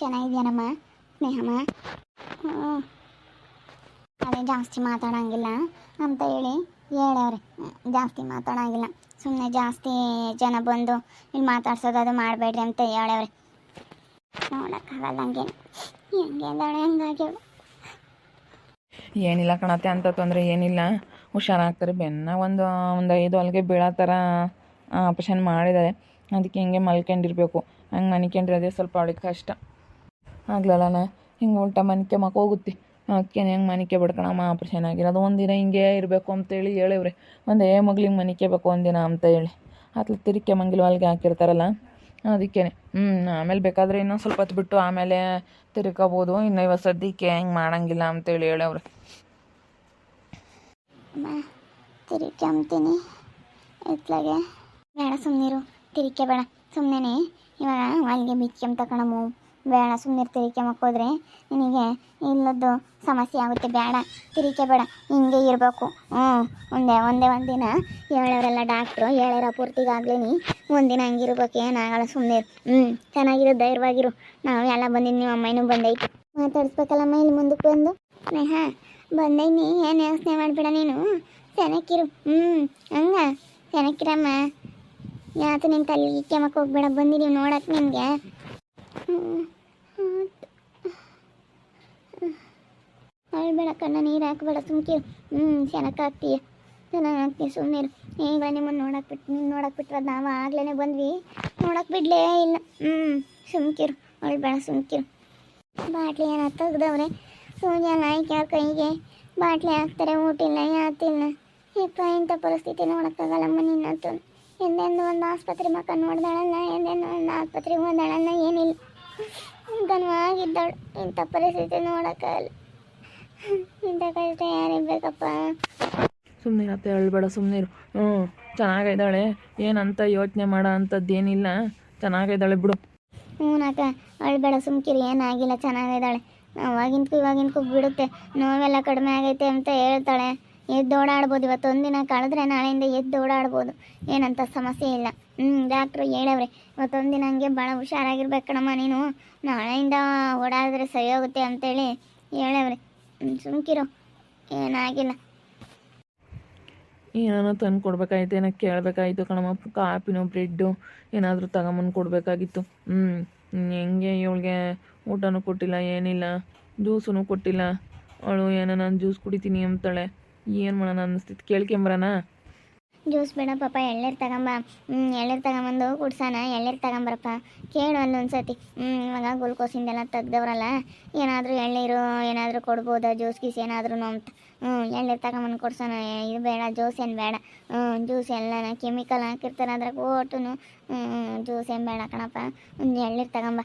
ಚೆನ್ನಾಗಿದ್ಯಾನಮ್ಮ, ಸ್ನೇಹಮ್ಮ? ಅದೇ ಜಾಸ್ತಿ ಮಾತಾಡೋಂಗಿಲ್ಲ ಅಂತ ಹೇಳಿ ಹೇಳವ್ರೆ. ಜಾಸ್ತಿ ಮಾತಾಡೋಂಗಿಲ್ಲ. ಸುಮ್ಮನೆ ಜಾಸ್ತಿ ಜನ ಬಂದು ಇಲ್ಲಿ ಮಾತಾಡ್ಸೋದು ಅದು ಮಾಡಬೇಡ್ರಿ ಅಂತ ಹೇಳವ್ರೆ. ನೋಡೋಕ್ಕಾಗಲ್ಲ ಹಂಗೆ. ಹೆಂಗೆ ಅಂದಾಳೆ ಹಂಗಾಗ್ಯವ. ಏನಿಲ್ಲ ಕಣತೆ ಅಂತ ತೊಂದರೆ ಏನಿಲ್ಲ. ಹುಷಾರಾಗ್ತಾರೆ, ಬೆನ್ನ ಒಂದು ಒಂದು ಐದು ಅಲ್ಲಿಗೆ ಬೀಳೋ ಥರ ಆಪ್ರೇಷನ್ ಮಾಡಿದ್ದಾರೆ. ಅದಕ್ಕೆ ಹಿಂಗೆ ಮಲ್ಕೊಂಡಿರ್ಬೇಕು. ಹಂಗೆ ಮನಿಕೊಂಡಿರೋದೇ ಸ್ವಲ್ಪ ಅವಳಿಗೆ ಕಷ್ಟ. ಆಗ್ಲಲ್ಲನ? ಹಿಂಗೆ ಉಲ್ಟಾ ಮನಿಕೆ ಹೋಗುತ್ತೆ. ಅದಕ್ಕೆ ಹೆಂಗೆ ಮನಿಕೆ ಬಿಡ್ಕಣಮ್ಮ ಆಪ್ರೇಷನ್ ಆಗಿರೋದು ಒಂದಿನ ಹಿಂಗೆ ಇರಬೇಕು ಅಂತೇಳಿ ಹೇಳವ್ರೆ. ಒಂದೇ ಮಗ್ಳಿಗೆ ಮನಿಕೇಬೇಕು ಒಂದಿನ ಅಂತ ಹೇಳಿ. ಅತ್ಲ ತಿರುಕೆ ಮಂಗಿಲು ಹಾಕಿರ್ತಾರಲ್ಲ? ಅದಕ್ಕೆ ಹ್ಞೂ ಆಮೇಲೆ ಬೇಕಾದರೆ ಇನ್ನೊಂದು ಸ್ವಲ್ಪ ಹೊತ್ತು ಬಿಟ್ಟು ಆಮೇಲೆ ತಿರ್ಕೋಬೋದು. ಇನ್ನು ಇವತ್ತು ಸದ್ಯಕ್ಕೆ ಹೆಂಗೆ ಮಾಡೋಂಗಿಲ್ಲ ಅಂತೇಳಿ ಹೇಳವ್ರೆ. ಅಂತೀನಿ ಎತ್ಲಾಗೆ. ಬೇಡ ಸುಮ್ಮನಿರು ತಿರಿಕೆ ಬೇಡ. ಸುಮ್ಮನೆ ಇವಾಗ ಅಲ್ಲಿಗೆ ಬಿಚ್ಕೊಂಬ ತಗೊಳಮು ಬೇಡ ಸುಮ್ಮನೆ ತಿರಿಕೆ ಮಕ್ಕೋದ್ರೆ ನಿನಗೆ ಇಲ್ಲದ್ದು ಸಮಸ್ಯೆ ಆಗುತ್ತೆ, ಬೇಡ ತಿರಿಕೆ ಬೇಡ ಹಿಂಗೆ ಇರಬೇಕು. ಹ್ಞೂ ಒಂದೇ ಒಂದೇ ಒಂದಿನ ಹೇಳೋರೆಲ್ಲ ಡಾಕ್ಟ್ರು ಹೇಳೋರ ಪೂರ್ತಿಗಾಗ್ಲೇನಿ ಒಂದಿನ ಹಂಗಿರ್ಬೇಕು ಏನಾಗಲ್ಲ ಸುಮ್ಮನೆ ಹ್ಞೂ ಚೆನ್ನಾಗಿರು, ಧೈರ್ಯವಾಗಿರು. ನಾವು ಎಲ್ಲ ಬಂದಿದ್ದು ನಿಮ್ಮ ಅಮ್ಮನೂ ಬಂದೈತಿ. ಮಾತಾಡಿಸ್ಬೇಕಲ್ಲಮ್ಮ, ಇಲ್ಲಿ ಮುಂದಕ್ಕೆ ಬಂದು. ಸ್ನೇಹ ಬಂದೈನಿ ಏನು ಯೋಚನೆ ಮಾಡಬೇಡ ನೀನು? ಚೆನ್ನಾಗಿರು ಹ್ಞೂ ಹಂಗ. ಚೆನ್ನಾಗಿರಮ್ಮ ಯಾತು ನಿನ್ನ ತಲೆ ಕೆಮ್ಮಕ್ಕೆ ಹೋಗ್ಬೇಡ ಬಂದಿದ್ದೀವಿ ನೋಡಕ್ಕೆ ನಿನಗೆ ಅಳ್ಬೇಡ ಕಣ್ಣ ನೀರು ಹಾಕ್ಬೇಡ ಸುಮ್ಕಿರು ಹ್ಞೂ ಚೆನ್ನಾಗಿ ಹಾಕ್ತೀಯ. ಚೆನ್ನಾಗಿ ಹಾಕ್ತೀಯ ಸುಮ್ಮನೆ ಈಗ ನಿಮ್ಮನ್ನು ನೋಡಕ್ಕೆ ಬಿಟ್ಟು ನೀನು ನೋಡಕ್ಕೆ ಬಿಟ್ರೆ ನಾವು ಆಗ್ಲೇ ಬಂದ್ವಿ. ನೋಡಕ್ಕೆ ಬಿಡ್ಲೇ ಇಲ್ಲ. ಹ್ಞೂ ಸುಮ್ಕಿರು ಅಳ್ಬೇಡ ಸುಮ್ಕಿರು ಬಾಟ್ಲಿ ಏನೋ ತೆಗ್ದವ್ರೆ? ಎಲ್ಲ ಯಾರ ಕೈಗೆ ಬಾಟ್ಲಿ ಹಾಕ್ತಾರೆ, ಊಟಿಲ್ಲ, ಯಾತಿಲ್ಲ. ಯಪ್ಪ ಇಂಥ ಪರಿಸ್ಥಿತಿ ನೋಡೋಕ್ಕಾಗಲ್ಲಮ್ಮ ನಿನ್ನಂತೂ. ಎಂದೆಂದು ಒಂದು ಆಸ್ಪತ್ರೆ ಮಕ್ಕ ನೋಡ್ದಾಳಲ್ಲ, ಎಂದೆಂದು ಒಂದು ಆಸ್ಪತ್ರೆಗೆ ಹೋದಾಳಲ್ಲ, ಏನಿಲ್ಲ. ಘನವಾಗಿದ್ದಾಳು ಇಂಥ ಪರಿಸ್ಥಿತಿ ನೋಡೋಕ್ಕಾಗಲ್ಲ. ಇಂಥ ಕಷ್ಟ ಯಾರಿರ್ಬೇಕಪ್ಪ ಸುಮ್ಮನೆ ಅತ್ತೆ ಹೇಳ್ಬೇಡ ಸುಮ್ಮನೆ ಇರು. ಹ್ಞೂ ಚೆನ್ನಾಗಿದ್ದಾಳೆ. ಏನಂತ ಯೋಚನೆ ಮಾಡೋ ಅಂಥದ್ದೇನಿಲ್ಲ ಚೆನ್ನಾಗಿದ್ದಾಳೆ ಬಿಡು. ಹ್ಞೂ ಅಕ್ಕ ಅಳ್ಬೇಡ ಸುಮ್ಕಿರಿ ಏನಾಗಿಲ್ಲ ಚೆನ್ನಾಗಿದ್ದಾಳೆ. ಅವಾಗಿನ್ಕು ಇವಾಗಿನ್ಕು ಬಿಡುತ್ತೆ. ನೋವೆಲ್ಲ ಕಡಿಮೆ ಆಗೈತೆ ಅಂತ ಹೇಳ್ತಾಳೆ. ಎದ್ದು ಓಡಾಡ್ಬೋದು ಇವತ್ತು ಒಂದಿನ ಕಳೆದ್ರೆ ನಾಳೆಯಿಂದ ಎದ್ದು ಓಡಾಡ್ಬೋದು. ಏನಂತ ಸಮಸ್ಯೆ ಇಲ್ಲ. ಹ್ಞೂ ಡಾಕ್ಟ್ರು ಹೇಳವ್ರೆ ಇವತ್ತೊಂದಿನ ಹಂಗೆ ಭಾಳ ಹುಷಾರಾಗಿರ್ಬೇಕು ಕಣಮ್ಮ ನೀನು. ನಾಳೆಯಿಂದ ಓಡಾಡಿದ್ರೆ ಸರಿ ಹೋಗುತ್ತೆ ಅಂತೇಳಿ ಹೇಳವ್ರೆ ಸುಮ್ಕಿರು. ಏನಾಗಿಲ್ಲ. ಏನಾನ ತಂದು ಕೊಡ್ಬೇಕಾಯ್ತು, ಏನೋ ಕೇಳಬೇಕಾಯ್ತು ಕಣಮ್ಮ. ಕಾಪಿನೋ, ಬ್ರೆಡ್ಡು, ಏನಾದರೂ ತಗೊಂಬಂದು ಕೊಡಬೇಕಾಗಿತ್ತು. ಹ್ಞೂ ಹೆಂಗೆ ಇವಳಿಗೆ ಊಟನೂ ಕೊಟ್ಟಿಲ್ಲ, ಏನಿಲ್ಲ ಜ್ಯೂಸೂ ಕೊಟ್ಟಿಲ್ಲ. ಅವಳು ಏನೋ ನಾನು ಜ್ಯೂಸ್ ಕುಡಿತೀನಿ ಅಂತಾಳೆ. ಏನು ಮಾಡೋಣ ಅನ್ನಿಸ್ತಿತ್ತು. ಕೇಳ್ಕೊಂಬರೋಣ? ಜ್ಯೂಸ್ ಬೇಡ ಪಾಪ ಎಳ್ನೀರು ತಗೊಂಬ. ಹ್ಞೂ ಎಳ್ನೀರು ತಗೊಂಬಂದು ಕುಡ್ಸೋಣ ಎಳ್ನೀರು ತಗೊಂಬರಪ್ಪ. ಕೇಳು ಅಲ್ಲೊಂದು ಸತಿ ಇವಾಗ ಗ್ಲುಕೋಸಿಂದೆಲ್ಲ ತೆಗ್ದವ್ರಲ್ಲ ಏನಾದರೂ ಎಳ್ನೀರು ಏನಾದರೂ ಕೊಡ್ಬೋದಾ ಜ್ಯೂಸ್ ಗೀಸ್ ಏನಾದರೂ ಅಂತ. ಹ್ಞೂ ಎಳ್ನೀರು ತಗೊಂಬಂದು ಕೊಡ್ಸೋಣ ಇದು ಬೇಡ ಜ್ಯೂಸ್ ಏನು ಬೇಡ. ಜ್ಯೂಸ್ ಎಲ್ಲನ ಕೆಮಿಕಲ್ ಹಾಕಿರ್ತಾರೆ ಅದ್ರಾಗ ಓಟು ಜ್ಯೂಸ್ ಏನು ಬೇಡ ಕಣಪ್ಪ. ಒಂದು ಎಳ್ನೀರು ತಗೊಂಬ.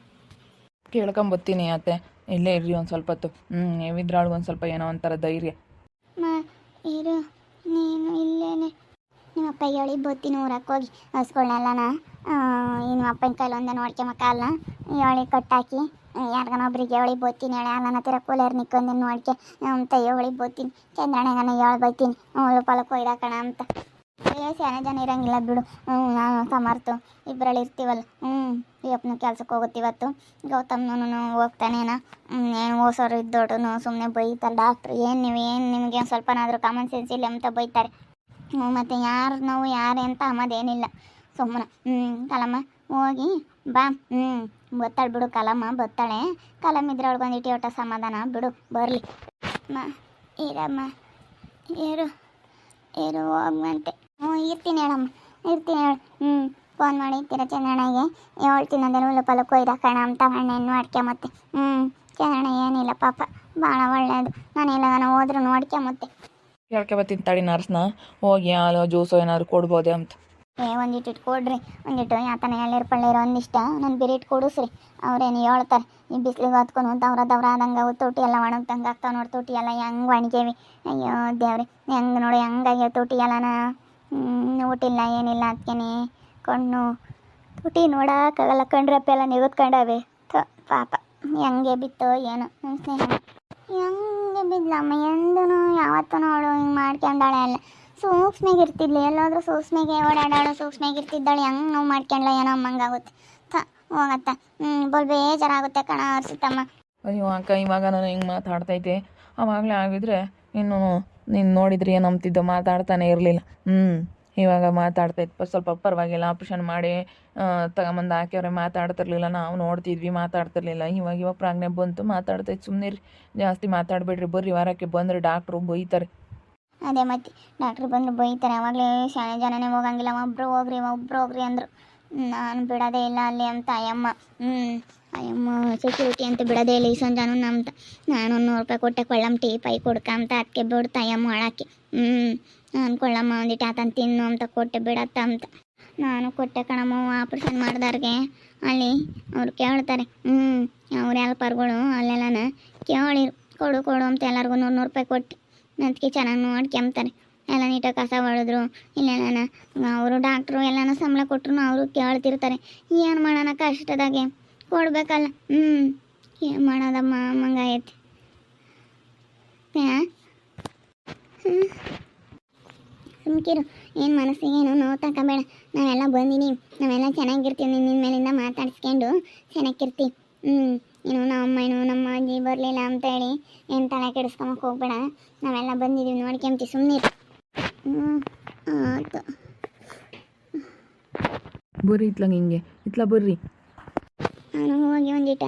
ಕೇಳ್ಕೊಂಬತ್ತೀನಿ ಅತ್ತೆ ಇಲ್ಲೇ ಇರ್ರಿ ಒಂದು ಸ್ವಲ್ಪ ಹೊತ್ತು. ಹ್ಞೂ ಒಂದು ಸ್ವಲ್ಪ ಏನೋ ಒಂಥರ ಧೈರ್ಯ. ಮಾ ಇರು. ನೀನು ಇಲ್ಲೇನೆ. ನಿಮ್ಮ ಅಪ್ಪ ಹೇಳಿ ಬತ್ತೀನಿ ಊರಕ್ಕೆ ಹೋಗಿ ಹಸ್ಕೊಳ್ಳಲ್ಲನ ನಿಮ್ಮ ಅಪ್ಪನ ಕೈಲಿ ಒಂದೇ ಅಲ್ಲ, ಹೇಳಿ ಕಟ್ಟಾಕಿ. ಯಾರಿಗಾನ ಒಬ್ರಿಗೆ ಹೇಳಿ ಬೋತೀನಿ ಹೇಳಿ, ಅಲ್ಲನ ಹತ್ತಿರ ಕೂಲರ್ ನಿಕ್ಕೊಂದಿನ ನೋಡ್ಕೆ, ಅಂತ ಹೇಳಿ ಬೋತೀನಿ ಚಂದ್ರಣ್ಣಗನ ಹೇಳಿ ಬೈತೀನಿ. ಅವಳು ಪಲಕ್ಕೆ ಒಯ್ದಾಕಣ ಅಂತ. ಏ, ಶಾನೆ ಜನ ಇರಂಗಿಲ್ಲ ಬಿಡು. ನಾನು ಸಮರ್ತು ಇಬ್ಬರಲ್ಲಿ ಇರ್ತೀವಲ್ಲ. ಹ್ಞೂ ಅಪ್ಪನ ಕೆಲ್ಸಕ್ಕೆ ಹೋಗುತ್ತೆ ಇವತ್ತು. ಗೌತಮ್ನು ಹೋಗ್ತಾನೇನ. ಏನು ಓಸೋರು ಇದ್ದೋಟು ಸುಮ್ಮನೆ ಬೈತಾರೆ. ಡಾಕ್ಟ್ರು, ಏನು ನೀವು, ಏನು ನಿಮಗೆ ಸ್ವಲ್ಪನಾದರೂ ಕಾಮನ್ ಸೆನ್ಸ್ ಇಲ್ಲ ಅಂತ ಬೈತಾರೆ. ಮತ್ತು ಯಾರು ನಾವು, ಯಾರೇ ಅಂತ ಅಮ್ಮದೇನಿಲ್ಲ. ಸುಮ್ಮನೆ ಹ್ಞೂ ಕಲಮ್ಮ ಹೋಗಿ, ಬಾ ಹ್ಞೂ ಬತ್ತಾಳೆ ಬಿಡು ಕಲಮ್ಮ ಬತ್ತಾಳೆ. ಕಲಮ್ ಇದ್ರೆ ಅವಳಿಗೆ ಇಟ್ಟಿ ಒಟ್ಟ ಸಮಾಧಾನ, ಬಿಡು, ಬರಲಿ. ಅಮ್ಮ, ಇರಮ್ಮ ಏರು ಏರು ಹೋಗ್ಮಂತೆ ಹ್ಞೂ ಇರ್ತೀನಿ ಹೇಳಮ್ಮ, ಇರ್ತೀನಿ ಹೇಳು. ಹ್ಞೂ ಫೋನ್ ಮಾಡಿ ಇರ್ತೀರ ಚಂದ್ರಣ್ಣಗೆ? ಹೇಳ್ತೀನಿ ಅಂದ್ರೆ ಹುಲ್ಲು ಕೊಯ್ದ ಕಣ ಅಂತ ಹಣ್ಣೆಣ್ಣು ಅಡ್ಕೆ ಮತ್ತೆ. ಹ್ಞೂ ಚಂದ್ರಣ್ಣ ಏನಿಲ್ಲ ಪಾಪ ಭಾಳ ಒಳ್ಳೆಯದು ನಾನು ಎಲ್ಲಾನ ಹೋದ್ರು ನೋಡ್ಕೊಂಬತ್ತೆ ಕೇಳ್ಕೊಬತ್ತೀನಿ ತಡಿ ನರ್ಸ್ನ? ಹೋಗಿ ಹಾಲು, ಜ್ಯೂಸು ಏನಾದ್ರು ಕೊಡ್ಬೋದೆ ಅಂತ. ಏ ಒಂದಿಟ್ಟು ಇಟ್ಟು ಕೊಡ್ರಿ. ಒಂದಿಟ್ಟು ಯಾತನ ಎಳ್ನೀರು ಪಳ್ಳೀರು ಒಂದಿಷ್ಟ ನಾನು ಬೇರೆ ಇಟ್ಟು ಕೊಡಿಸ್ರಿ. ಅವ್ರೇನು ಹೇಳ್ತಾರೆ, ಈ ಬಿಸಿಲಿಗೆ ಹೊತ್ಕೊಂಡು ಅವ್ರ ದವ್ರ ಆದಂಗೆ ಅವು ತೊಟ್ಟಿ ಎಲ್ಲ ಒಣಗ್ದಂಗೆ ಆಗ್ತಾವೆ ನೋಡಿ ತೊಟ್ಟಿ ಎಲ್ಲ ಹೆಂಗೆ ಒಣಗೇವಿ. ಅಯ್ಯೋ ದೇವ್ರಿ, ಹೆಂಗೆ ನೋಡಿ ಹೆಂಗಾಗ್ಯಾವ ತೊಟ್ಟಿ ಎಲ್ಲನ? ಊಟಿಲ್ಲ ಏನಿಲ್ಲ ಅದಕ್ಕೇನೆ ಕಣ್ಣು, ತುಟಿ ನೋಡೋಕ್ಕಾಗಲ್ಲ ಕಣ್ರಪ್ಪ ಎಲ್ಲ ನಿಗದ್ಕೊಂಡವೆ. ಥ, ಪಾಪ. ಹೆಂಗೆ ಬಿತ್ತೋ ಏನೋ ನನ್ನ ಸ್ನೇಹ. ಹೆಂಗೆ ಬಿದ್ಲಮ್ಮ ಎಂದೂ ಯಾವತ್ತೂ ಅವಳು ಹಿಂಗೆ ಮಾಡ್ಕೊಂಡಾಳೆ ಅಲ್ಲ. ಸೂಕ್ಷ್ಮೆಗೆ ಇರ್ತಿದ್ಲು, ಎಲ್ಲಾದರೂ ಸೂಕ್ಷ್ಮೆಗೆ ಓಡಾಡಾಳು ಸೂಕ್ಷ್ಮೆಗೆ ಇರ್ತಿದ್ದಾಳೆ, ಹೆಂಗೆ ನೋವು ಮಾಡ್ಕೊಂಡ್ಲ ಏನೋ ಅಮ್ಮಂಗಾಗುತ್ತೆ ಥ, ಹೋಗತ್ತ. ಹ್ಞೂ ಬಲ್ ಬೇಜಾರಾಗುತ್ತೆ ಕಣ ಅರ್ಸುತ್ತಮ್ಮ ಅಯ್ಯೋ ಅಕ್ಕ, ಇವಾಗ ನಾನು ಹಿಂಗೆ ಮಾತಾಡ್ತೈತೆ. ಅವಾಗಲೇ ಆಗಿದ್ರೆ ಇನ್ನು ನೀನು ನೋಡಿದ್ರೆ ಏನು ಅಂಬ್ತಿದ್ದೋ ಮಾತಾಡ್ತಾನೆ ಇರಲಿಲ್ಲ. ಹ್ಞೂ ಇವಾಗ ಮಾತಾಡ್ತೈತೆ ಪ- ಸ್ವಲ್ಪ ಪರವಾಗಿಲ್ಲ ಆಪ್ರೇಷನ್ ಮಾಡಿ ತಗೊಂಬಂದು ಹಾಕ್ಯವ್ರೆ ಮಾತಾಡ್ತಿರ್ಲಿಲ್ಲ, ನಾವು ನೋಡ್ತಿದ್ವಿ, ಮಾತಾಡ್ತಿರ್ಲಿಲ್ಲ. ಇವಾಗ ಇವಾಗ ಪ್ರಾಜ್ಞೆ ಬಂತು ಮಾತಾಡ್ತೈತೆ ಸುಮ್ಮನೆ ಜಾಸ್ತಿ ಮಾತಾಡಬೇಡ್ರಿ, ಬರ್ರಿ, ವಾರಕ್ಕೆ ಬಂದರೆ ಡಾಕ್ಟ್ರು ಬೈತಾರೆ. ಅದೇ ಮತ್ತೆ ಡಾಕ್ಟ್ರು ಬಂದು ಬೈತಾರೆ, ಅವಾಗಲೇ ಶಾಲೆ ಜನನೇ ಹೋಗಂಗಿಲ್ಲ, ಒಬ್ರು ಹೋಗ್ರಿ ಒಬ್ರು ಹೋಗ್ರಿ ಅಂದರು. ನಾನು ಬಿಡೋದೇ ಇಲ್ಲ ಅಲ್ಲಿ ಅಂತ, ಅಯ್ಯಮ್ಮ. ಹ್ಞೂ ಅಯ್ಯಮ್ಮ ಸೆಕ್ಯೂರಿಟಿ ಅಂತ ಬಿಡೋದೇ ಇಲ್ಲ, ಈ ಸಂಜಾನು ನಮ್ದು. ನಾನು ನೂರು ರೂಪಾಯಿ ಕೊಟ್ಟೆ ಕೊಳ್ಳಮ್ಮ ಟೀ ಪೈ ಕೊಡ್ಕಂತ ಅದಕ್ಕೆ ಬಿಡ್ತಾ, ಅಯ್ಯಮ್ಮ ಒಳಕ್ಕೆ ಹ್ಞೂ ನಾನು ಕೊಳ್ಳಮ್ಮ ಒಂದಿಟ್ಟು ಆತನ ತಿನ್ನು ಅಂತ ಕೊಟ್ಟೆ ಬಿಡತ್ತ ಅಂತ. ನಾನು ಕೊಟ್ಟೆ ಕಣಮ್ಮ ಆಪ್ರೇಷನ್ ಮಾಡ್ದಾರ್ಗೆ? ಅಲ್ಲಿ ಅವ್ರು ಕೇಳ್ತಾರೆ ಹ್ಞೂ ಅವ್ರ ಹೆಲ್ಪರ್ಗಳು ಅಲ್ಲೆಲ್ಲನ ಕೇಳಿ, ಕೊಡು ಕೊಡು ಅಂತ ಎಲ್ಲರಿಗೂ ನೂರು ನೂರು ರೂಪಾಯಿ ಕೊಟ್ಟು. ಅದಕ್ಕೆ ಚೆನ್ನಾಗಿ ನೋಡ್ಕೊಂಬ್ತಾರೆ ಎಲ್ಲ ನೀಟಾಗಿ ಕಸ ಹೊಡೆದ್ರು ಇಲ್ಲೆಲ್ಲನ ಅವರು ಡಾಕ್ಟ್ರು ಎಲ್ಲನ ಸಂಬಳ ಕೊಟ್ಟರು ಅವರು ಕೇಳ್ತಿರ್ತಾರೆ. ಏನು ಮಾಡೋಣ ಕಷ್ಟದಾಗೆ? ಕೊಡ್ಬೇಕಲ್ಲ ಹ್ಞೂ ಏನು ಮಾಡೋದಮ್ಮ, ಮಂಗಾಯತಿ. ಸುಮ್ಕಿರು ಏನು ಮನಸ್ಸಿಗೆ ಏನು ನೋವು ತಗೋಬೇಡ ನಾವೆಲ್ಲ ಬಂದಿನಿ. ನಾವೆಲ್ಲ ಚೆನ್ನಾಗಿರ್ತೀವಿ. ನಿನ್ನ ಮೇಲಿಂದ ಮಾತಾಡ್ಸ್ಕೊಂಡು ಚೆನ್ನಾಗಿರ್ತಿ. ಹ್ಞೂ ಏನು ನಮ್ಮ ಅಮ್ಮ ಏನು ನಮ್ಮ ಅಜ್ಜಿ ಬರಲಿಲ್ಲ ಅಂತೇಳಿ ಏನು ತಲೆ ಕೆಡಿಸ್ಕೊಂಬಕ್ಕೆ ಹೋಗ್ಬೇಡ. ನಾವೆಲ್ಲ ಬಂದಿದ್ದೀವಿ ನೋಡ್ಕೊಂತಿ ಸುಮ್ಮನೆ ಹ್ಞೂ ಆಯ್ತು. ಬರ್ರಿ ಇತ್ಲಂಗೆ ಹಿಂಗೆ ಇತ್ಲ ಬರ್ರಿ. ನಾನು ಹೋಗಿ ಒಂದಿಟ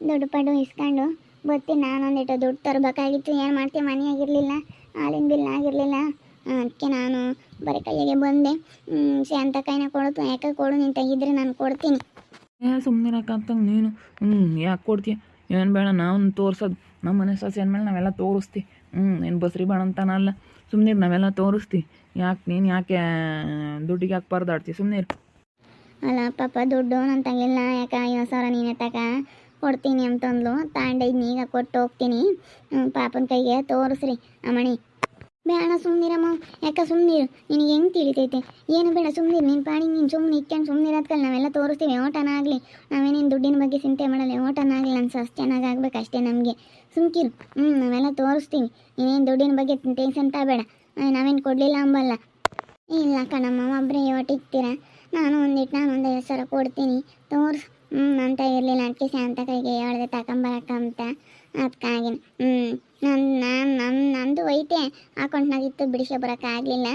ದುಡ್ಡು ಪಡ್ಡು ಇಸ್ಕೊಂಡು ಬರ್ತೀನಿ. ನಾನೊಂದಿಟ ದುಡ್ಡು ತರಬೇಕಾಗಿತ್ತು. ಏನು ಮಾಡ್ತೀವಿ ಮನೆಯಾಗಿರಲಿಲ್ಲ. ಹಾಲಿನ ಬಿಲ್ ಆಗಿರಲಿಲ್ಲ. ಅದಕ್ಕೆ ನಾನು ಬರೀ ಕೈಯಾಗೆ ಬಂದೆ. ಶಾಂತ ಕೈನ ಕೊಡು ಯಾಕೆ ಕೊಡು ನೀನು ತೆಗಿದ್ರೆ ನಾನು ಕೊಡ್ತೀನಿ. ಏ ಸುಮ್ಮನೆ ಅಂತಂಗೆ ನೀನು. ಹ್ಞೂ ಯಾಕೆ ಕೊಡ್ತೀಯ? ಏನು ಬೇಡ ನಾವು ತೋರ್ಸೋದು. ನಮ್ಮ ಮನೆ ಸೊಸೆ ಅಂದಮೇಲೆ ನಾವೆಲ್ಲ ತೋರಿಸ್ತೀವಿ. ಹ್ಞೂ ಏನು ಬಸ್ರಿ ಬೇಡ ಅಂತಾನಲ್ಲ ಸುಮ್ಮನೆ ನಾವೆಲ್ಲ ತೋರಿಸ್ತೀವಿ. ಯಾಕೆ ನೀನು ಯಾಕೆ ದುಡ್ಡಿಗೆ ಯಾಕೆ ಪರದಾಡ್ತೀವಿ ಸುಮ್ಮನೆ ಅಲ್ಲ ಪಾಪ ದುಡ್ಡು ನನ್ನ ತಂಗಿಲ್ಲ. ಯಾಕೆ ಐವತ್ತು ಸಾವಿರ ನೀನು ತಕ ಕೊಡ್ತೀನಿ ಅಂತಂದ್ಲು. ತಾಂಡೈದ್ನಿ ಈಗ ಕೊಟ್ಟು ಹೋಗ್ತೀನಿ. ಪಾಪನ ಕೈಗೆ ತೋರಿಸ್ರಿ. ಅಮ್ಮಣಿ ಬೇಡ ಸುಮ್ಮನಿರಮ್ಮ ಯಾಕೆ ಸುಮ್ಮನಿರು ನಿನಗೆ ಹೆಂಗೆ ತಿಳಿತೈತೆ? ಏನು ಬೇಡ ಸುಮ್ಮನಿರು ನೀನು ಪಾಡಿ ನೀನು ಸುಮ್ಮನೆ ಇಟ್ಕೊಂಡು ಸುಮ್ಮನಿರೋದ್ಕಲ್ಲ ನಾವೆಲ್ಲ ತೋರಿಸ್ತೀವಿ, ಓಟನ ಆಗಲಿ. ನಾವೇನೇನು ದುಡ್ಡಿನ ಬಗ್ಗೆ ಚಿಂತೆ ಮಾಡಲ್ಲ, ಓಟನ ಆಗಲಿ. ನನ್ನ ಚೆನ್ನಾಗಿ ಆಗ್ಬೇಕು ಅಷ್ಟೇ ನಮಗೆ. ಸುಮ್ಕಿರು. ಹ್ಞೂ ನಾವೆಲ್ಲ ತೋರಿಸ್ತೀವಿ. ನೀನೇನು ದುಡ್ಡಿನ ಬಗ್ಗೆ ಟೆನ್ಷನ್ ಬೇಡ ನಾವೇನು ಕೊಡಲಿಲ್ಲ ಅಂಬಲ್ಲ. ಇಲ್ಲ ಕಣಮ್ಮ ಒಬ್ಬರೇ ಒಟ್ಟಿಗ್ತೀರ ನಾನು ಒಂದಿಟ್ಟು ನಾನು ಒಂದು ಐವತ್ತು ಸಾವಿರ ಕೊಡ್ತೀನಿ. ತೋರ್ಸು. ಹ್ಞೂ ಅಂತ ಇರಲಿಲ್ಲ. ಅದಕ್ಕೆ ಶಾಂತ ಕೈಗೆ ಹೇಳ್ದೆ ತಗೊಂಬರಕ್ಕ ಅಂತ. ಅದಕ್ಕಾಗಿನ ಹ್ಞೂ ನನ್ನ ನಾನು ನನ್ನ ನಂದು ಐತೆ ಅಕೌಂಟ್ನಾಗಿತ್ತು ಬಿಡಿಸೋ ಬರೋಕ್ಕಾಗಲಿಲ್ಲ.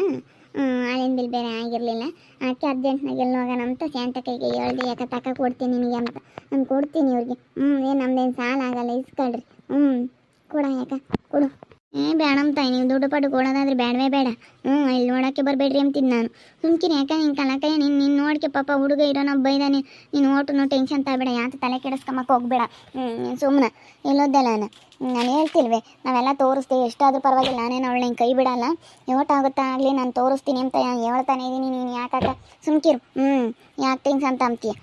ಹಾಲಿನ ಬಿಲ್ ಬೇರೆ ಆಗಿರಲಿಲ್ಲ. ಅದಕ್ಕೆ ಅರ್ಜೆಂಟ್ನಾಗ ಎಲ್ಲಿ ಹೋಗೋಣ ಅಂತ ಶಾಂತ ಕೈಗೆ ಹೇಳ್ದೆ, ಯಾಕೆ ತಕ ಕೊಡ್ತೀನಿ ನಿಮಗೆ ಅಂತ. ನಾನು ಕೊಡ್ತೀನಿ ಇವ್ರಿಗೆ. ಹ್ಞೂ ಏನು ನಮ್ದೇನು ಸಾಲ ಆಗಲ್ಲ ಇಸ್ಕೊಳ್ರಿ. ಹ್ಞೂ ಕೊಡ ಯಾಕೆ? ಕೊಡು. ಏ ಬೇಡಂತ ನೀವು ದುಡ್ಡು ಪಡ್ಡು ಕೊಡೋದಾದ್ರೆ ಬೇಡವೇ ಬೇಡ. ಹ್ಞೂ ಇಲ್ಲಿ ನೋಡೋಕ್ಕೆ ಬರಬೇಡ್ರಿ ಅಂತಿದ್ದು ನಾನು. ಸುಮ್ಕಿನ ಯಾಕೆ ನಿನ್ನ ಕಲಕಯ್ಯ ನೀನು ನೀನು ನೋಡ್ಕೆ ಪಾಪ ಹುಡುಗ ಇರೋನ ಬೈದಾನೆ ನೀನು ಓಟು ಟೆನ್ಷನ್ ತಗಬೇಡ, ಯಾತ ತಲೆ ಕೆಡಿಸ್ಕೊಂಬಕ್ಕೆ ಹೋಗ್ಬೇಡ. ಹ್ಞೂ ಸುಮ್ಮನೆ ನಾನು. ನಾನು ಹೇಳ್ತಿಲ್ವೇ, ನಾವೆಲ್ಲ ತೋರಿಸ್ತೀವಿ, ಎಷ್ಟಾದ್ರೂ ಪರವಾಗಿಲ್ಲ, ನಾನೇನು ಅವಳು ಕೈ ಬಿಡಲ್ಲ. ಆಗುತ್ತಾ ಆಗಲಿ, ನಾನು ತೋರಿಸ್ತೀನಿ ಅಂತ ಹೇಳ್ತಾನೆ ಇದ್ದೀನಿ ನೀನು ಯಾಕಾಕ? ಸುಮ್ಕಿರು. ಹ್ಞೂ ಯಾಕೆ ಟೆನ್ಷನ್ ಅಂತ ಅಂತೀಯ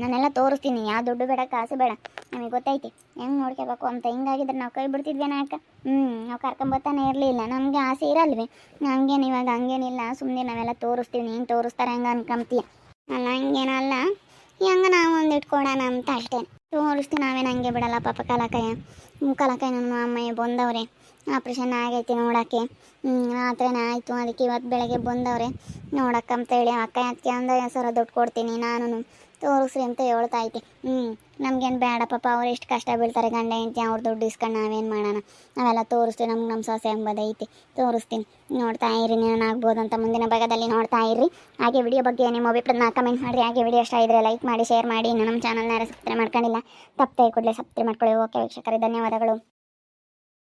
ನಾನೆಲ್ಲ ತೋರಿಸ್ತೀನಿ. ಯಾವ ದುಡ್ಡು ಬೇಡ, ಕಾಸು ಬೇಡ. ನಮಗೆ ಗೊತ್ತೈತಿ. ಹೆಂಗೆ ನೋಡ್ಕೋಬೇಕು ಅಂತ ಹಿಂಗಾಗಿದ್ರೆ ನಾವು ಕೈ ಬಿಡ್ತಿದ್ವೇನ ಅಕ್ಕ? ಹ್ಞೂ ನಾವು ಕರ್ಕೊಂಬರ್ತಾನೆ ಇರಲಿಲ್ಲ. ನಮಗೆ ಆಸೆ ಇರಲ್ವೇ? ಹಂಗೇನು ಇವಾಗ ಹಂಗೇನಿಲ್ಲ. ಸುಮ್ಮನೆ ನಾವೆಲ್ಲ ತೋರಿಸ್ತೀವಿ. ನೀನು ತೋರಿಸ್ತಾರೆ ಹಂಗೆ ಅನ್ಕೊಂತೀಯ ಅಲ್ಲ, ಹಂಗೇನಲ್ಲ. ಹೆಂಗೆ ನಾವು ಒಂದು ಇಟ್ಕೊಡೋಣ ಅಂತ ಅಷ್ಟೇ. ತೋರಿಸ್ತೀವಿ ನಾವೇನು ಹಂಗೆ ಬಿಡಲ್ಲ. ಪಾಪ ಕಲಾಕಯ್ಯ. ಕಲಾಕಯ್ಯ ನಮ್ಮ ಅಮ್ಮಯ್ಯ ಬಂದವ್ರೆ. ಆಪ್ರೇಷನ್ ಆಗೈತಿ ನೋಡೋಕ್ಕೆ. ರಾತ್ರಿನೇ ಆಯಿತು. ಅದಕ್ಕೆ ಇವತ್ತು ಬೆಳಗ್ಗೆ ಬಂದವ್ರೆ. ನೋಡಕ್ಕಂತೇಳಿ ಅಕ್ಕ ಅದಕ್ಕೆ ಅಂದ ಸರ ದುಡ್ಡು ಕೊಡ್ತೀನಿ. ನಾನು ತೋರಿಸ್ರಿ ಅಂತ ಹೇಳ್ತಾ ಐತಿ ಹ್ಞೂ ನಮ್ಗೇನು ಬೇಡ ಪಾಪ, ಅವ್ರು ಎಷ್ಟು ಕಷ್ಟ ಬೀಳ್ತಾರೆ, ಗಂಡ ಹೆಂಡತಿ, ಅವ್ರ ದುಡ್ಡು ಇಸ್ಕೊಂಡು ನಾವೇನು ಮಾಡೋಣ? ನಾವೆಲ್ಲ ತೋರಿಸ್ತೀವಿ, ನಮ್ಗೆ ನಮ್ಮ ಸೊಸೆ ಎಂಬುದೈತಿ ತೋರಿಸ್ತೀನಿ. ನೋಡ್ತಾ ಇರಿ, ನಾನು ಆಗ್ಬೋದು ಅಂತ ಮುಂದಿನ ಭಾಗದಲ್ಲಿ ನೋಡ್ತಾ ಇರಿ. ಹಾಗೆ ವಿಡಿಯೋ ಬಗ್ಗೆ ನಿಮ್ಮ ಅಭಿಪ್ರಾಯನ ಕಮೆಂಟ್ ಮಾಡಿರಿ. ಹಾಗೆ ವಿಡಿಯೋ ಇಷ್ಟ ಇದ್ರೆ ಲೈಕ್ ಮಾಡಿ ಶೇರ್ ಮಾಡಿ. ಇನ್ನು ನಮ್ಮ ಚಾನಲ್ನ ಯಾರು ಸಬ್ಸ್ಕ್ರೈಬ್ ಮಾಡ್ಕೊಂಡಿಲ್ಲ, ತಪ್ಪದೆ ಕೂಡಲೇ ಸಬ್ಸ್ಕ್ರೈಬ್ ಮಾಡ್ಕೊಳ್ಳಿ. ಓಕೆ ವೀಕ್ಷಕರೇ, ಧನ್ಯವಾದಗಳು.